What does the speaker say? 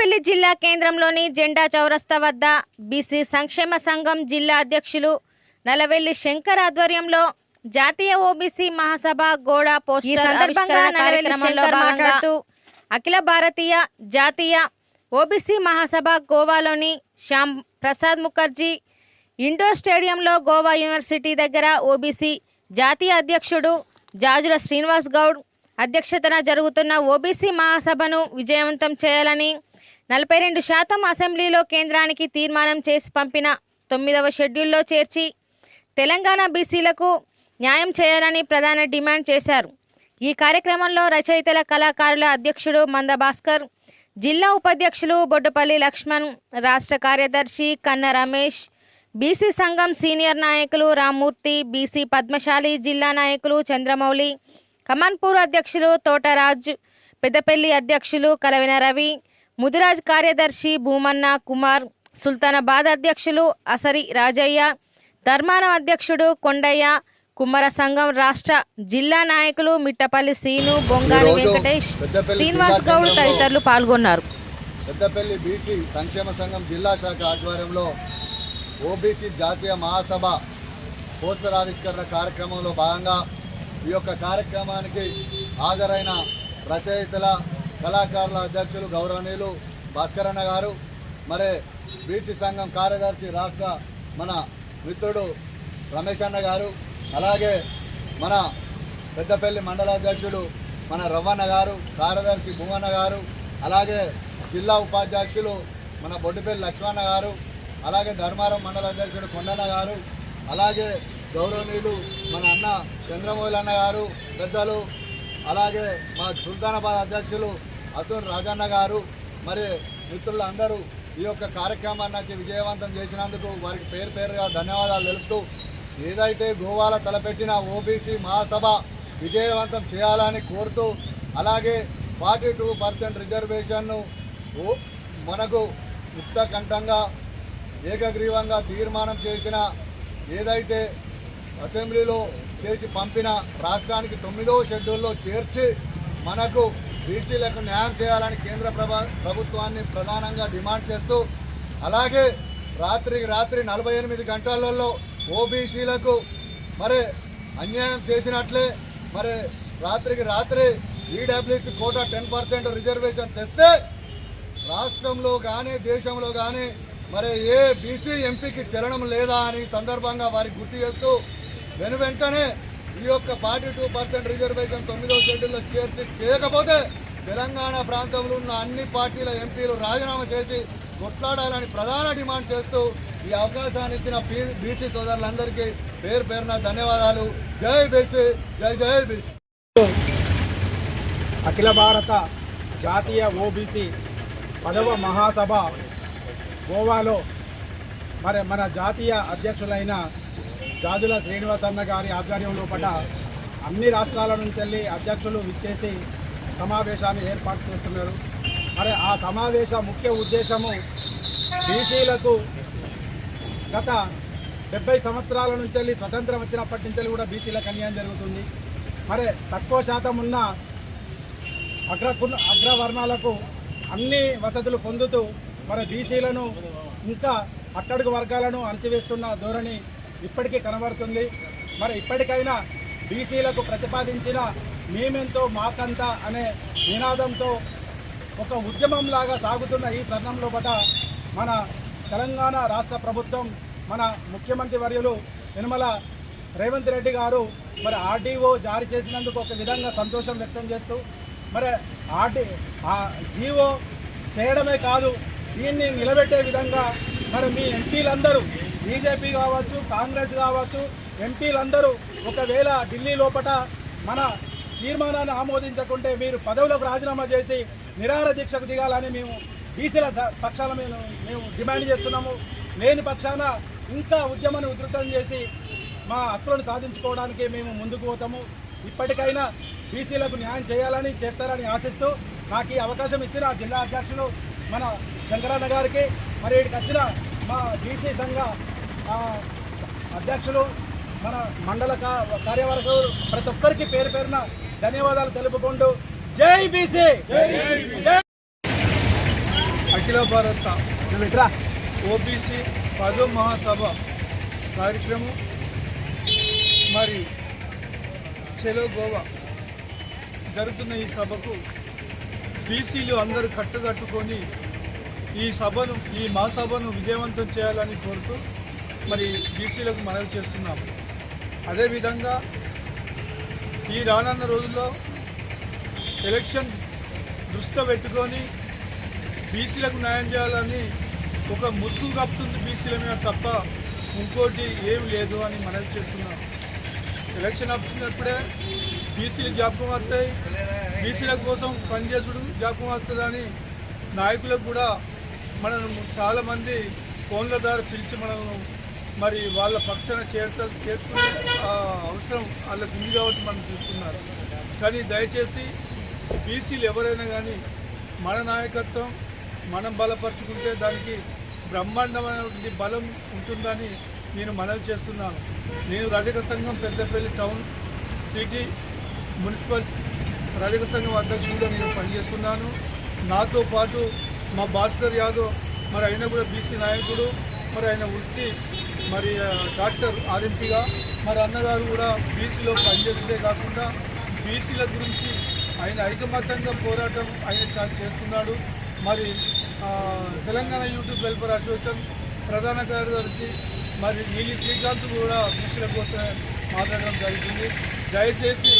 పెద్దపల్లి జిల్లా కేంద్రంలోని జెండా చౌరస్తా వద్ద బీసీ సంక్షేమ సంఘం జిల్లా అధ్యక్షులు నలవెల్లి శంకర్ ఆధ్వర్యంలో జాతీయ ఓబీసీ మహాసభ గోడా పోస్టర్ అఖిల భారతీయ జాతీయ ఓబీసీ మహాసభ గోవాలోని శ్యామ్ ప్రసాద్ ముఖర్జీ ఇండోర్ స్టేడియంలో గోవా యూనివర్సిటీ దగ్గర ఓబీసీ జాతీయ అధ్యక్షుడు జాజుల శ్రీనివాస్ గౌడ్ అధ్యక్షతన జరుగుతున్న ఓబీసీ మహాసభను విజయవంతం చేయాలని నలభై రెండు శాతం అసెంబ్లీలో కేంద్రానికి తీర్మానం చేసి పంపిన తొమ్మిదవ షెడ్యూల్లో చేర్చి తెలంగాణ బీసీలకు న్యాయం చేయాలని ప్రధాన డిమాండ్ చేశారు. ఈ కార్యక్రమంలో రచయితల కళాకారుల అధ్యక్షుడు మంద భాస్కర్ జిల్లా ఉపాధ్యక్షులు బొడ్డుపల్లి లక్ష్మణ్ రాష్ట్ర కార్యదర్శి కన్న రమేష్ బీసీ సంఘం సీనియర్ నాయకులు రామ్మూర్తి బీసీ పద్మశాలి జిల్లా నాయకులు చంద్రమౌళి కమాన్పూర్ అధ్యక్షులు తోటరాజ్ పెద్దపల్లి అధ్యక్షులు కలవిన రవి ముదిరాజ్ కార్యదర్శి భూమన్న కుమార్ సుల్తానాబాద్ అధ్యక్షులు అసరి రాజయ్య ధర్మానం అధ్యక్షుడు కొండయ్య కుమ్మర సంఘం రాష్ట్ర జిల్లా నాయకులు మిట్టపల్లి సీను బొంగాని ఈరోజు వెంకటేష్ శ్రీనివాస్ గౌడ్ తదితరులు పాల్గొన్నారు. పెద్దపల్లి బీసీ సంక్షేమ సంఘం జిల్లా శాఖ ఆధ్వర్యంలో ఓబీసీ జాతీయ మహాసభ పోస్టర్ ఆవిష్కరణ కార్యక్రమంలో భాగంగా ఈ యొక్క కార్యక్రమానికి హాజరైన రచయితల కళాకారుల అధ్యక్షులు గౌరవనీయులు భాస్కరన్న గారు మరి బీసీ సంఘం కార్యదర్శి రాష్ట్ర మన మిత్రుడు రమేష్ అన్న గారు అలాగే మన పెద్దపల్లి మండల అధ్యక్షుడు మన రవ్వన్న గారు కార్యదర్శి భూమన్న గారు అలాగే జిల్లా ఉపాధ్యక్షులు మన బొడ్డుపల్లి లక్ష్మణ గారు అలాగే ధర్మారం మండల అధ్యక్షుడు కొండన్న గారు అలాగే గౌరవనీయులు మన అన్న చంద్రమౌళి అన్న గారు పెద్దలు అలాగే మా సుల్తానాబాద్ అధ్యక్షులు అతున్ రాజన్న గారు మరి మిత్రులందరూ ఈ యొక్క కార్యక్రమాన్ని వచ్చి విజయవంతం చేసినందుకు వారికి పేరు పేరుగా ధన్యవాదాలు తెలుపుతూ ఏదైతే గోవాలో తలపెట్టిన ఓబీసీ మహాసభ విజయవంతం చేయాలని కోరుతూ అలాగే ఫార్టీ టూ పర్సెంట్ రిజర్వేషన్ను మనకు ముక్తకంఠంగా ఏకగ్రీవంగా తీర్మానం చేసిన ఏదైతే అసెంబ్లీలో చేసి పంపిన రాష్ట్రానికి తొమ్మిదవ షెడ్యూల్లో చేర్చి మనకు బీసీలకు న్యాయం చేయాలని కేంద్ర ప్రభుత్వాన్ని ప్రధానంగా డిమాండ్ చేస్తూ అలాగే రాత్రికి రాత్రి నలభై ఎనిమిది గంటలలో ఓబీసీలకు మరి అన్యాయం చేసినట్లే మరి రాత్రికి రాత్రి EWC quota ten percent reservation తెస్తే రాష్ట్రంలో కానీ దేశంలో కానీ మరి ఏ బీసీ ఎంపీకి చలనం లేదా అని సందర్భంగా వారికి గుర్తు చేస్తూ వెను వెంటనే ఈ యొక్క ఫార్టీ టూ పర్సెంట్ రిజర్వేషన్ తొమ్మిదో షెడ్యూల్లో చేర్చి చేయకపోతే తెలంగాణ ప్రాంతంలో ఉన్న అన్ని పార్టీల ఎంపీలు రాజీనామా చేసి కొట్లాడాలని ప్రధాన డిమాండ్ చేస్తూ ఈ అవకాశాన్ని ఇచ్చిన పీ- బీసీ సోదరులందరికీ పేరు పేరున ధన్యవాదాలు. జై బీసీ జై జై బీసీ. అఖిల భారత జాతీయ ఓబీసీ పదవ మహాసభ గోవాలో మరి మన జాతీయ అధ్యక్షులైన జాజుల శ్రీనివాసన్న గారి ఆధ్వర్యంలో పడ్డ అన్ని రాష్ట్రాల నుంచి వెళ్ళి అధ్యక్షులు విచ్చేసి సమావేశాన్ని ఏర్పాటు చేస్తున్నారు. మరి ఆ సమావేశ ముఖ్య ఉద్దేశము బీసీలకు గత డెబ్బై సంవత్సరాల నుంచి వెళ్ళి స్వతంత్రం వచ్చినప్పటి నుంచి వెళ్ళి కూడా బీసీలకు అన్యాయం జరుగుతుంది. మరి తక్కువ శాతం ఉన్న అగ్ర అగ్రవర్ణాలకు అన్ని వసతులు పొందుతూ మరి బీసీలను ఇంకా అట్టడుగు వర్గాలను అణచివేస్తున్న ధోరణి ఇప్పటికీ కనబడుతుంది. మరి ఇప్పటికైనా బీసీలకు ప్రతిపాదించిన మేమెంతో మాకంత అనే నినాదంతో ఒక ఉద్యమంలాగా సాగుతున్న ఈ సరణంలో పట మన తెలంగాణ రాష్ట్ర ప్రభుత్వం మన ముఖ్యమంత్రి వర్యులు నిర్మల రేవంత్ రెడ్డి గారు మరి ఆర్డీఓ జారీ చేసినందుకు ఒక విధంగా సంతోషం వ్యక్తం చేస్తూ మరి ఆర్డీ ఆ జీవో చేయడమే కాదు దీన్ని నిలబెట్టే విధంగా మరి మీ ఎంపీలందరూ బీజేపీ కావచ్చు కాంగ్రెస్ కావచ్చు ఎంపీలందరూ ఒకవేళ ఢిల్లీ లోపట మన తీర్మానాన్ని ఆమోదించకుంటే మీరు పదవులకు రాజీనామా చేసి నిరాహార దీక్షకు దిగాలని మేము బీసీల పక్షాల పక్షాన మేము మేము డిమాండ్ చేస్తున్నాము. లేని పక్షాన ఇంకా ఉద్యమాన్ని ఉధృతం చేసి మా హక్కులను సాధించుకోవడానికి మేము ముందుకు పోతాము. ఇప్పటికైనా బీసీలకు న్యాయం చేయాలని చేస్తారని ఆశిస్తూ నాకు ఈ అవకాశం ఇచ్చిన జిల్లా అధ్యక్షులు మన శంకరన్న గారికి మరి ఇక్కడికి వచ్చిన మా బీసీ సంఘ అధ్యక్షులు మన మండల కార్యవర్గం ప్రతి ఒక్కరికి పేరు పేరున ధన్యవాదాలు తెలుపుకుంటూ జై బీసీ జై అఖిల భారత ఓబీసీ పదో మహాసభ కార్యక్రమం మరి చెలో గోవా జరుగుతున్న ఈ సభకు బీసీలు అందరూ కట్టుకట్టుకొని ఈ సభను ఈ మహాసభను విజయవంతం చేయాలని కోరుతూ మరి బీసీలకు మనవి చేస్తున్నాము. అదేవిధంగా ఈ రానున్న రోజుల్లో ఎలక్షన్ దృష్టిలో పెట్టుకొని బీసీలకు న్యాయం చేయాలని ఒక ముసుగు కప్పుతుంది బీసీల మీద తప్ప ఇంకోటి ఏం లేదు అని మనవి చేస్తున్నాం. ఎలక్షన్ వచ్చినప్పుడే బీసీలు జ్ఞాపకం వస్తాయి. బీసీల కోసం పనిచేసుడు జ్ఞాపకం వస్తుందని నాయకులకు కూడా మనం చాలామంది ఫోన్ల ద్వారా పిలిచి మనల్ని మరి వాళ్ళ పక్షాన చేర్త చేర్చుకునే అవసరం వాళ్ళకు ఉంది కాబట్టి మనం చూస్తున్నారు. కానీ దయచేసి బీసీలు ఎవరైనా కానీ మన నాయకత్వం మనం బలపరుచుకుంటే దానికి బ్రహ్మాండమైనటువంటి బలం ఉంటుందని నేను మనవి చేస్తున్నాను. నేను రజక సంఘం పెద్దపల్లి టౌన్ సిటీ మున్సిపల్ రజక సంఘం అధ్యక్షుడిగా నేను పనిచేస్తున్నాను. నాతో పాటు మా భాస్కర్ యాదవ్ మరి ఆయన కూడా బీసీ నాయకుడు మరి ఆయన వృత్తి మరి డాక్టర్ ఆర్ఎంపీగా మరి అన్నగారు కూడా బీసీలో పనిచేస్తుందే కాకుండా బీసీల గురించి ఆయన ఐకమత్యంగా పోరాటం ఆయన చాలా చేస్తున్నాడు. మరి తెలంగాణ యూట్యూబ్ వెల్ఫేర్ అసోసియేషన్ ప్రధాన కార్యదర్శి మరి నీలి శ్రీకాంత్ కూడా బీసీల కోసం మాట్లాడడం జరుగుతుంది దయచేసి